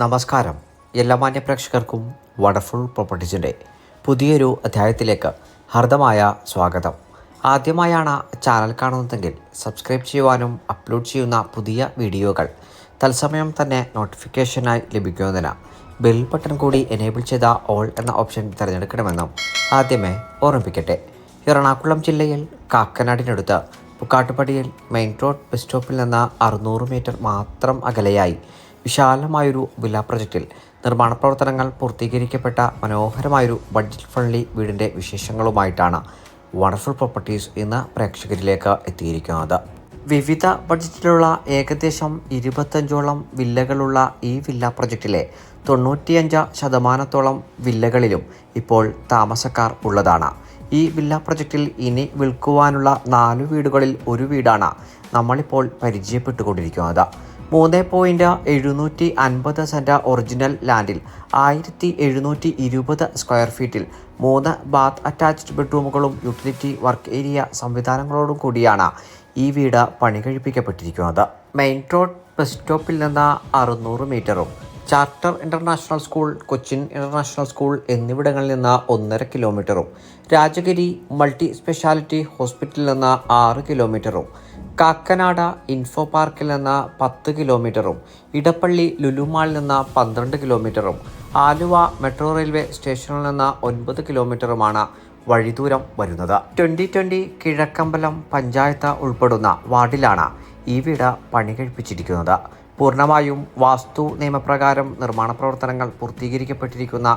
നമസ്കാരം. എല്ലാ മാന്യ പ്രേക്ഷകർക്കും വണ്ടർഫുൾ പ്രോപ്പർട്ടീസിന്റെ പുതിയൊരു അധ്യായത്തിലേക്ക് ഹർദമായ സ്വാഗതം. ആദ്യമായാണ് ചാനൽ കാണുന്നതെങ്കിൽ സബ്സ്ക്രൈബ് ചെയ്യുവാനും അപ്ലോഡ് ചെയ്യുന്ന പുതിയ വീഡിയോകൾ തത്സമയം തന്നെ നോട്ടിഫിക്കേഷനായി ലഭിക്കുന്നതിന് ബെൽ ബട്ടൺ കൂടി എനേബിൾ ചെയ്ത ഓൾ എന്ന ഓപ്ഷൻ തിരഞ്ഞെടുക്കണമെന്നും ആദ്യമേ ഓർമ്മിപ്പിക്കട്ടെ. എറണാകുളം ജില്ലയിൽ കാക്കനാടിനടുത്ത് പുക്കാട്ടുപടിയിൽ മെയിൻ റോഡ് ബസ് സ്റ്റോപ്പിൽ നിന്ന് അറുന്നൂറ് മീറ്റർ മാത്രം അകലെയായി വിശാലമായൊരു വില പ്രൊജക്റ്റിൽ നിർമ്മാണ പ്രവർത്തനങ്ങൾ പൂർത്തീകരിക്കപ്പെട്ട മനോഹരമായൊരു ബഡ്ജറ്റ് ഫ്രണ്ട്ലി വീടിന്റെ വിശേഷങ്ങളുമായിട്ടാണ് വണ്ടർഫുൾ പ്രോപ്പർട്ടീസ് എന്ന പ്രേക്ഷകരിലേക്ക് എത്തിയിരിക്കുന്നത്. വിവിധ ബഡ്ജറ്റിലുള്ള ഏകദേശം ഇരുപത്തഞ്ചോളം വില്ലകളുള്ള ഈ വില്ല പ്രൊജക്റ്റിലെ തൊണ്ണൂറ്റിയഞ്ച് ശതമാനത്തോളം വില്ലകളിലും ഇപ്പോൾ താമസക്കാർ ഉള്ളതാണ്. ഈ വില്ല പ്രൊജക്റ്റിൽ ഇനി വിൽക്കുവാനുള്ള നാല് വീടുകളിൽ ഒരു വീടാണ് നമ്മളിപ്പോൾ പരിചയപ്പെട്ടുകൊണ്ടിരിക്കുന്നത്. മൂന്ന് പോയിന്റ് എഴുന്നൂറ്റി അൻപത് സെന്റ് ഒറിജിനൽ ലാൻഡിൽ ആയിരത്തി എഴുന്നൂറ്റി ഇരുപത് സ്ക്വയർ ഫീറ്റിൽ മൂന്ന് ബാത്ത് അറ്റാച്ച്ഡ് ബെഡ്റൂമുകളും യൂട്ടിലിറ്റി വർക്ക് ഏരിയ സംവിധാനങ്ങളോടും കൂടിയാണ് ഈ വീട് പണി കഴിപ്പിക്കപ്പെട്ടിരിക്കുന്നത് മെയിൻ റോഡ് ബസ് സ്റ്റോപ്പിൽ നിന്ന് അറുന്നൂറ് മീറ്ററും Charter International School Cochin International School എന്നിവിടങ്ങളിൽ നിന്ന് ഒന്നര കിലോമീറ്ററും രാജഗിരി മൾട്ടി സ്പെഷ്യാലിറ്റി ഹോസ്പിറ്റലിൽ നിന്ന് ആറ് കിലോമീറ്ററും കാക്കനാട ഇൻഫോ പാർക്കിൽ നിന്ന് പത്ത് കിലോമീറ്ററും ഇടപ്പള്ളി ലുലുമാളിൽ നിന്ന് പന്ത്രണ്ട് കിലോമീറ്ററും ആലുവ മെട്രോ റെയിൽവേ സ്റ്റേഷനിൽ നിന്ന് ഒൻപത് കിലോമീറ്ററുമാണ് വഴിദൂരം വരുന്നത്. ട്വന്റി ട്വന്റി കിഴക്കമ്പലം പഞ്ചായത്ത് ഉൾപ്പെടുന്ന വാർഡിലാണ് ഈ വീട് പണി കഴിപ്പിച്ചിരിക്കുന്നത്. പൂർണമായും വാസ്തു നിയമപ്രകാരം നിർമ്മാണ പ്രവർത്തനങ്ങൾ പൂർത്തീകരിക്കപ്പെട്ടിരിക്കുന്ന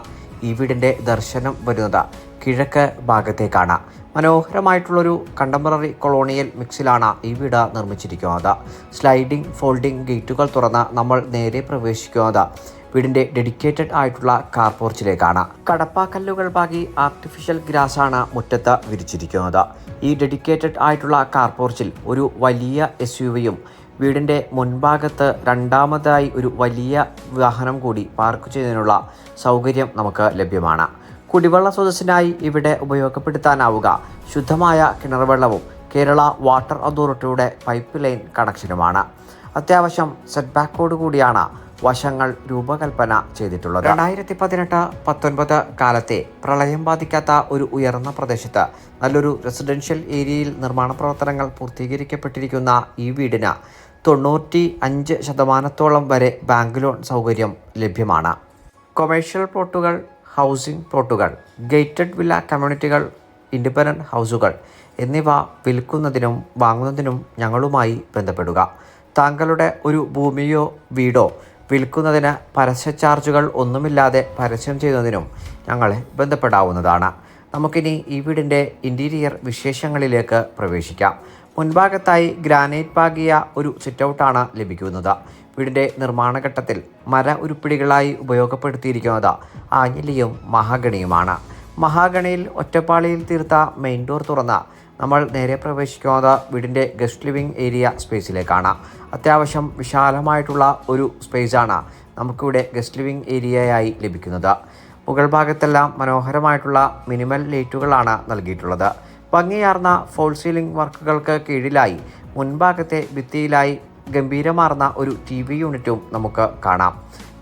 ഈ വീടിന്റെ ദർശനം വരുന്നത് കിഴക്ക് ഭാഗത്തേക്കാണ്. മനോഹരമായിട്ടുള്ളൊരു കണ്ടംപററി കൊളോണിയൽ മിക്സിലാണ് ഈ വീട് നിർമ്മിച്ചിരിക്കുന്നത്. സ്ലൈഡിംഗ് ഫോൾഡിംഗ് ഗേറ്റുകൾ തുറന്ന് നമ്മൾ നേരെ പ്രവേശിക്കുന്നത് വീടിന്റെ ഡെഡിക്കേറ്റഡ് ആയിട്ടുള്ള കാർ പോർച്ചിലേക്കാണ് കടപ്പാക്കല്ലുകൾ പാകി ആർട്ടിഫിഷ്യൽ ഗ്രാസാണ് മുറ്റത്ത് വിരിച്ചിരിക്കുന്നത്. ഈ ഡെഡിക്കേറ്റഡ് ആയിട്ടുള്ള കാർ പോർച്ചിൽ ഒരു വലിയ എസ് യു വിയും വീടിന്റെ മുൻഭാഗത്ത് രണ്ടാമതായി ഒരു വലിയ വാഹനം കൂടി പാർക്ക് ചെയ്യുന്നതിനുള്ള സൗകര്യം നമുക്ക് ലഭ്യമാണ്. കുടിവെള്ള സ്രോതസ്സിനായി ഇവിടെ ഉപയോഗപ്പെടുത്താനാവുക. ശുദ്ധമായ കിണർ വെള്ളവും കേരള വാട്ടർ അതോറിറ്റിയുടെ പൈപ്പ് ലൈൻ കണക്ഷനുമാണ്. അത്യാവശ്യം സെറ്റ് ബാക്കോട് കൂടിയാണ് വശങ്ങൾ രൂപകൽപ്പന ചെയ്തിട്ടുള്ളത്. രണ്ടായിരത്തി പതിനെട്ട് പത്തൊൻപത് കാലത്തെ പ്രളയം ബാധിക്കാത്ത ഒരു ഉയർന്ന പ്രദേശത്ത് നല്ലൊരു റെസിഡൻഷ്യൽ ഏരിയയിൽ നിർമ്മാണ പ്രവർത്തനങ്ങൾ പൂർത്തീകരിക്കപ്പെട്ടിരിക്കുന്ന ഈ വീടിന് തൊണ്ണൂറ്റി അഞ്ച് ശതമാനത്തോളം വരെ ബാങ്ക് ലോൺ സൗകര്യം ലഭ്യമാണ്. കൊമേഴ്ഷ്യൽ പ്ലോട്ടുകൾ ഹൗസിംഗ് പ്ലോട്ടുകൾ ഗേറ്റഡ് വില്ല കമ്മ്യൂണിറ്റികൾ ഇൻഡിപെൻഡന്റ് ഹൗസുകൾ എന്നിവ വിൽക്കുന്നതിനും വാങ്ങുന്നതിനും ഞങ്ങളുമായി ബന്ധപ്പെടുക. താങ്കളുടെ ഒരു ഭൂമിയോ വീടോ വിൽക്കുന്നതിന് പരസ്യ ചാർജുകൾ ഒന്നുമില്ലാതെ പരസ്യം ചെയ്യുന്നതിനും ഞങ്ങളെ ബന്ധപ്പെടാവുന്നതാണ്. നമുക്കിനി ഈ വീടിന്റെ ഇന്റീരിയർ വിശേഷങ്ങളിലേക്ക് പ്രവേശിക്കാം. മുൻഭാഗത്തായി ഗ്രാനൈറ്റ് പാകിയ ഒരു സിറ്റൗട്ടാണ് ലഭിക്കുന്നത്. വീടിന്റെ നിർമ്മാണ ഘട്ടത്തിൽ മര ഉരുപ്പിടികളായി ഉപയോഗപ്പെടുത്തിയിരിക്കുന്നത് ആഞ്ഞിലിയും മഹാഗണിയുമാണ്. മഹാഗണിയിൽ ഒറ്റപ്പാളിയിൽ തീർത്ത മെയിൻ ഡോർ തുറന്ന നമ്മൾ നേരെ പ്രവേശിക്കുന്നത് വീടിന്റെ ഗസ്റ്റ് ലിവിംഗ് ഏരിയ സ്പേസിലേക്കാണ്. അത്യാവശ്യം വിശാലമായിട്ടുള്ള ഒരു സ്പേസാണ് നമുക്കിവിടെ ഗസ്റ്റ് ലിവിംഗ് ഏരിയയായി ലഭിക്കുന്നത്. മുകൾ ഭാഗത്തെല്ലാം മനോഹരമായിട്ടുള്ള മിനിമൽ ലൈറ്റുകളാണ് നൽകിയിട്ടുള്ളത്. ഭംഗിയാർന്ന ഫോൾ സീലിംഗ് വർക്കുകൾക്ക് കീഴിലായി മുൻഭാഗത്തെ ഭിത്തിയിലായി ഗംഭീരമാർന്ന ഒരു ടി വി യൂണിറ്റും നമുക്ക് കാണാം.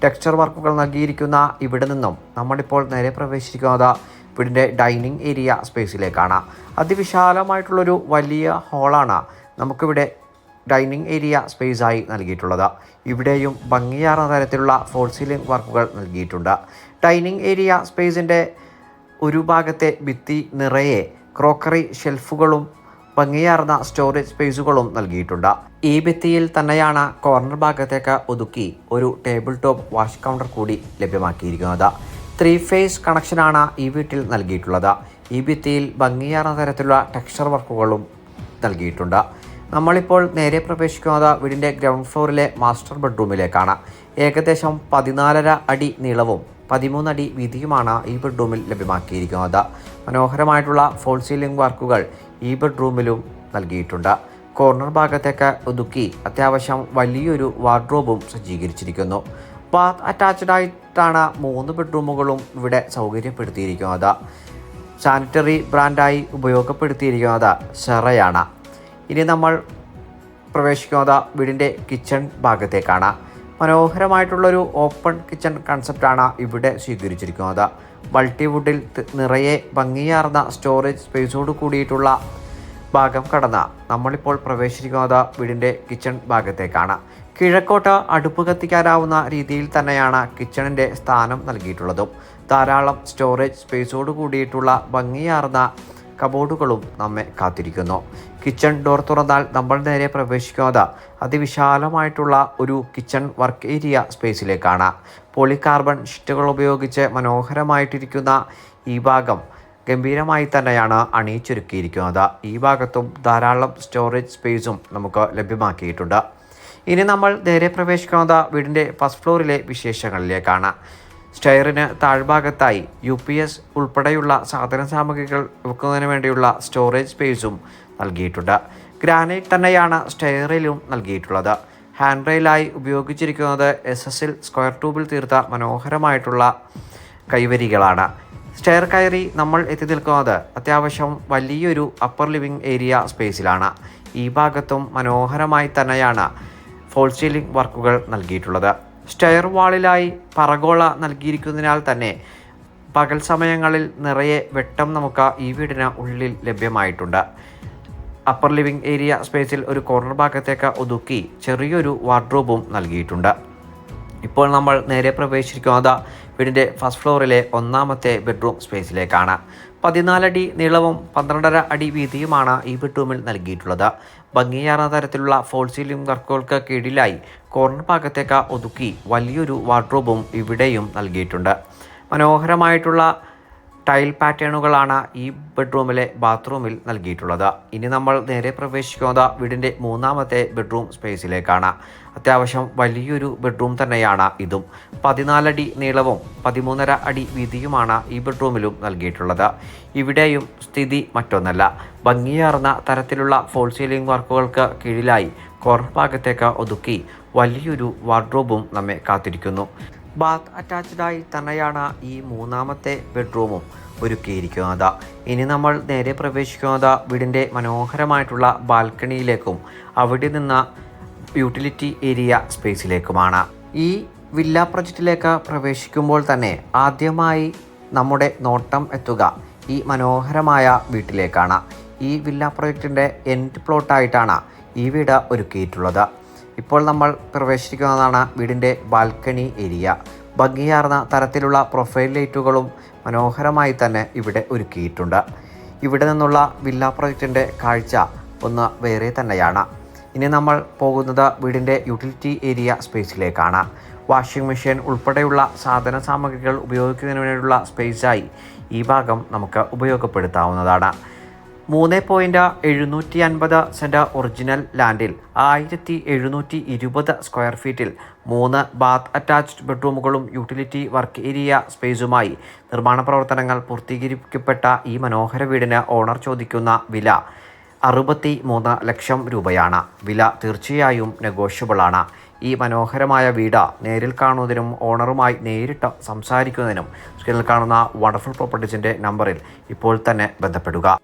ടെക്സ്ചർ വർക്കുകൾ നൽകിയിരിക്കുന്ന ഇവിടെ നിന്നും നമ്മളിപ്പോൾ നേരെ പ്രവേശിക്കുന്നത് വീടിന്റെ ഡൈനിങ് ഏരിയ സ്പേസിലേക്കാണ്. അതിവിശാലമായിട്ടുള്ളൊരു വലിയ ഹാളാണ് നമുക്കിവിടെ ഡൈനിങ് ഏരിയ സ്പേസായി നൽകിയിട്ടുള്ളത്. ഇവിടെയും ഭംഗിയാർന്ന തരത്തിലുള്ള ഫോൾ സീലിംഗ് വർക്കുകൾ നൽകിയിട്ടുണ്ട്. ഡൈനിങ് ഏരിയ സ്പേസിന്റെ ഒരു ഭാഗത്തെ ഭിത്തി നിറയെ ക്രോക്കറി ഷെൽഫുകളും ഭംഗിയാർന്ന സ്റ്റോറേജ് സ്പേസുകളും നൽകിയിട്ടുണ്ട്. ഈ ഭിത്തിയിൽ തന്നെയാണ് കോർണർ ഭാഗത്തേക്ക് ഒതുക്കി ഒരു ടേബിൾ ടോപ്പ് വാഷ് കൗണ്ടർ കൂടി ലഭ്യമാക്കിയിരിക്കുന്നത്. ത്രീ ഫേസ് കണക്ഷനാണ് ഈ വീട്ടിൽ നൽകിയിട്ടുള്ളത്. ഈ ഭിത്തിയിൽ ഭംഗിയാർന്ന തരത്തിലുള്ള ടെക്സ്ചർ വർക്കുകളും നൽകിയിട്ടുണ്ട്. നമ്മളിപ്പോൾ നേരെ പ്രവേശിക്കുന്നത് വീടിന്റെ ഗ്രൗണ്ട് ഫ്ലോറിലെ മാസ്റ്റർ ബെഡ്റൂമിലേക്കാണ് ഏകദേശം പതിനാലര അടി നീളവും പതിമൂന്നടി വീതിയുമാണ് ഈ ബെഡ്റൂമിൽ ലഭ്യമാക്കിയിരിക്കുന്നത്. മനോഹരമായിട്ടുള്ള ഫോൾ സീലിംഗ് വർക്കുകൾ ഈ ബെഡ്റൂമിലും നൽകിയിട്ടുണ്ട്. കോർണർ ഭാഗത്തേക്ക് ഒതുക്കി അത്യാവശ്യം വലിയൊരു വാർഡ്രോബും സജ്ജീകരിച്ചിരിക്കുന്നു. ബാത്ത് അറ്റാച്ച്ഡ് ആയിട്ടാണ് മൂന്ന് ബെഡ്റൂമുകളും ഇവിടെ സൗകര്യപ്പെടുത്തിയിരിക്കുന്നത്. സാനിറ്ററി ബ്രാൻഡായി ഉപയോഗപ്പെടുത്തിയിരിക്കുന്നത് ഷെറയാണ് ഇനി നമ്മൾ പ്രവേശിക്കുന്നത് വീടിന്റെ കിച്ചൺ ഭാഗത്തേക്കാണ്. മനോഹരമായിട്ടുള്ളൊരു ഓപ്പൺ കിച്ചൺ കൺസെപ്റ്റാണ് ഇവിടെ സ്വീകരിച്ചിരിക്കുന്നത്. മൾട്ടിവുഡിൽ നിറയെ ഭംഗിയാർന്ന സ്റ്റോറേജ് സ്പേസോട് കൂടിയിട്ടുള്ള ഭാഗം കടന്ന നമ്മളിപ്പോൾ പ്രവേശിക്കുന്നത് വീടിന്റെ കിച്ചൺ ഭാഗത്തേക്കാണ്. കിഴക്കോട്ട് അടുപ്പ് കത്തിക്കാനാവുന്ന രീതിയിൽ തന്നെയാണ് കിച്ചണിന്റെ സ്ഥാനം നൽകിയിട്ടുള്ളതും. ധാരാളം സ്റ്റോറേജ് സ്പേസോട് കൂടിയിട്ടുള്ള ഭംഗിയാർന്ന കബോർഡുകളും നമ്മെ കാത്തിരിക്കുന്നു. കിച്ചൺ ഡോർ തുറന്നാൽ നമ്മൾ നേരെ പ്രവേശിക്കുന്നത് അതിവിശാലമായിട്ടുള്ള ഒരു കിച്ചൺ വർക്ക് ഏരിയ സ്പേസിലേക്കാണ് പോളികാർബൺ ഷീറ്റുകൾ ഉപയോഗിച്ച് മനോഹരമായിട്ടിരിക്കുന്ന ഈ ഭാഗം ഗംഭീരമായി തന്നെയാണ് അണിയിച്ചൊരുക്കിയിരിക്കുന്നത്. ഈ ഭാഗത്തും ധാരാളം സ്റ്റോറേജ് സ്പേസും നമുക്ക് ലഭ്യമാക്കിയിട്ടുണ്ട്. ഇനി നമ്മൾ നേരെ പ്രവേശിക്കുന്നത് വീടിന്റെ ഫസ്റ്റ് ഫ്ലോറിലെ വിശേഷങ്ങളിലേക്കാണ്. സ്റ്റെയറിന് താഴ്ഭാഗത്തായി യു പി എസ് ഉൾപ്പെടെയുള്ള സാധന സാമഗ്രികൾ വെക്കുന്നതിന് വേണ്ടിയുള്ള സ്റ്റോറേജ് സ്പേസും നൽകിയിട്ടുണ്ട്. ഗ്രാനൈറ്റ് തന്നെയാണ് സ്റ്റെയറിലും നൽകിയിട്ടുള്ളത്. ഹാൻഡ് റെയിലായി ഉപയോഗിച്ചിരിക്കുന്നത് എസ് എസിൽ സ്ക്വയർ ട്യൂബിൽ തീർത്ത മനോഹരമായിട്ടുള്ള കൈവരികളാണ്. സ്റ്റെയർ കയറി നമ്മൾ എത്തി നിൽക്കുന്നത് അത്യാവശ്യം വലിയൊരു അപ്പർ ലിവിംഗ് ഏരിയ സ്പേസിലാണ് ഈ ഭാഗത്തും മനോഹരമായി തന്നെയാണ് ഫോൾ സീലിംഗ് വർക്കുകൾ നൽകിയിട്ടുള്ളത്. സ്റ്റെയർ വാളിലായി പറഗോള നൽകിയിരിക്കുന്നതിനാൽ തന്നെ പകൽ സമയങ്ങളിൽ നിറയെ വെട്ടം നമുക്ക് ഈ വീടിന് ഉള്ളിൽ ലഭ്യമായിട്ടുണ്ട്. അപ്പർ ലിവിംഗ് ഏരിയ സ്പേസിൽ ഒരു കോർണർ ഭാഗത്തേക്ക് ഒതുക്കി ചെറിയൊരു വാർഡ്രോബും നൽകിയിട്ടുണ്ട്. ഇപ്പോൾ നമ്മൾ നേരെ പ്രവേശിക്കുന്നത് വീടിന്റെ ഫസ്റ്റ് ഫ്ലോറിലെ ഒന്നാമത്തെ ബെഡ്റൂം സ്പേസിലേക്കാണ്. പതിനാലടി നീളവും പന്ത്രണ്ടര അടി വീതിയുമാണ് ഈ ബെഡ്റൂമിൽ നൽകിയിട്ടുള്ളത്. ഭംഗിയാർന്ന തരത്തിലുള്ള ഫോൾ സീലിംഗ് വർക്കുകൾക്ക് കീഴിലായി കോർണർ ഭാഗത്തേക്ക് ഒതുക്കി വലിയൊരു വാർഡ്രോബും ഇവിടെയും നൽകിയിട്ടുണ്ട്. മനോഹരമായിട്ടുള്ള ടൈൽ പാറ്റേണുകളാണ് ഈ ബെഡ്റൂമിലെ ബാത്റൂമിൽ നൽകിയിട്ടുള്ളത്. ഇനി നമ്മൾ നേരെ പ്രവേശിക്കുന്നത് വീടിന്റെ മൂന്നാമത്തെ ബെഡ്റൂം സ്പേസിലേക്കാണ്. അത്യാവശ്യം വലിയൊരു ബെഡ്റൂം തന്നെയാണ് ഇതും. പതിനാലടി നീളവും പതിമൂന്നര അടി വീതിയുമാണ് ഈ ബെഡ്റൂമിലും നൽകിയിട്ടുള്ളത്. ഇവിടെയും സ്ഥിതി മറ്റൊന്നല്ല. ഭംഗിയാർന്ന തരത്തിലുള്ള ഫോൾ സീലിംഗ് വർക്കുകൾക്ക് കീഴിലായി കോർണർ ഭാഗത്തേക്ക് ഒതുക്കി വലിയൊരു വാർഡ്രോബും നമ്മെ കാത്തിരിക്കുന്നു. ബാത്ത് അറ്റാച്ച്ഡായി തന്നെയാണ് ഈ മൂന്നാമത്തെ ബെഡ്റൂമും ഒരുക്കിയിരിക്കുന്നത്. ഇനി നമ്മൾ നേരെ പ്രവേശിക്കുന്നത് വീടിന്റെ മനോഹരമായിട്ടുള്ള ബാൽക്കണിയിലേക്കും അവിടെ നിന്ന് യൂട്ടിലിറ്റി ഏരിയ സ്പേസിലേക്കുമാണ്. ഈ വില്ല പ്രൊജക്റ്റിലേക്ക് പ്രവേശിക്കുമ്പോൾ തന്നെ ആദ്യമായി നമ്മുടെ നോട്ടം എത്തുക ഈ മനോഹരമായ വീട്ടിലേക്കാണ്. ഈ വില്ല പ്രൊജക്റ്റിന്റെ എൻഡ് പ്ലോട്ടായിട്ടാണ് ഈ വീട് ഒരുക്കിയിട്ടുള്ളത്. ഇപ്പോൾ നമ്മൾ പ്രവേശിക്കുന്നതാണ് വീടിന്റെ ബാൽക്കണി ഏരിയ. ഭംഗിയാർന്ന തരത്തിലുള്ള പ്രൊഫൈൽ ലൈറ്റുകളും മനോഹരമായി തന്നെ ഇവിടെ ഒരുക്കിയിട്ടുണ്ട്. ഇവിടെ നിന്നുള്ള വില്ല പ്രൊജക്റ്റിന്റെ കാഴ്ച ഒന്ന് വേറെ തന്നെയാണ്. ഇനി നമ്മൾ പോകുന്നത് വീടിന്റെ യൂട്ടിലിറ്റി ഏരിയ സ്പേസിലേക്കാണ്. വാഷിംഗ് മെഷീൻ ഉൾപ്പെടെയുള്ള സാധന സാമഗ്രികൾ ഉപയോഗിക്കുന്നതിന് വേണ്ടിയുള്ള സ്പേസായി ഈ ഭാഗം നമുക്ക് ഉപയോഗപ്പെടുത്താവുന്നതാണ്. മൂന്ന് പോയിന്റ് എഴുന്നൂറ്റി അൻപത് സെന്റ് ഒറിജിനൽ ലാൻഡിൽ ആയിരത്തി എഴുന്നൂറ്റി ഇരുപത് സ്ക്വയർ ഫീറ്റിൽ മൂന്ന് ബാത്ത് അറ്റാച്ച്ഡ് ബെഡ്റൂമുകളും യൂട്ടിലിറ്റി വർക്ക് ഏരിയ സ്പേസുമായി നിർമ്മാണ പ്രവർത്തനങ്ങൾ പൂർത്തീകരിക്കപ്പെട്ട ഈ മനോഹര വീടിന് ഓണർ ചോദിക്കുന്ന വില അറുപത്തി മൂന്ന് ലക്ഷം രൂപയാണ്. വില തീർച്ചയായും നെഗോഷ്യബിളാണ് ഈ മനോഹരമായ വീട് നേരിൽ കാണുന്നതിനും ഓണറുമായി നേരിട്ട് സംസാരിക്കുന്നതിനും സ്ക്രീനിൽ കാണുന്ന വണ്ടർഫുൾ പ്രോപ്പർട്ടീസിന്റെ നമ്പറിൽ ഇപ്പോൾ തന്നെ ബന്ധപ്പെടുക.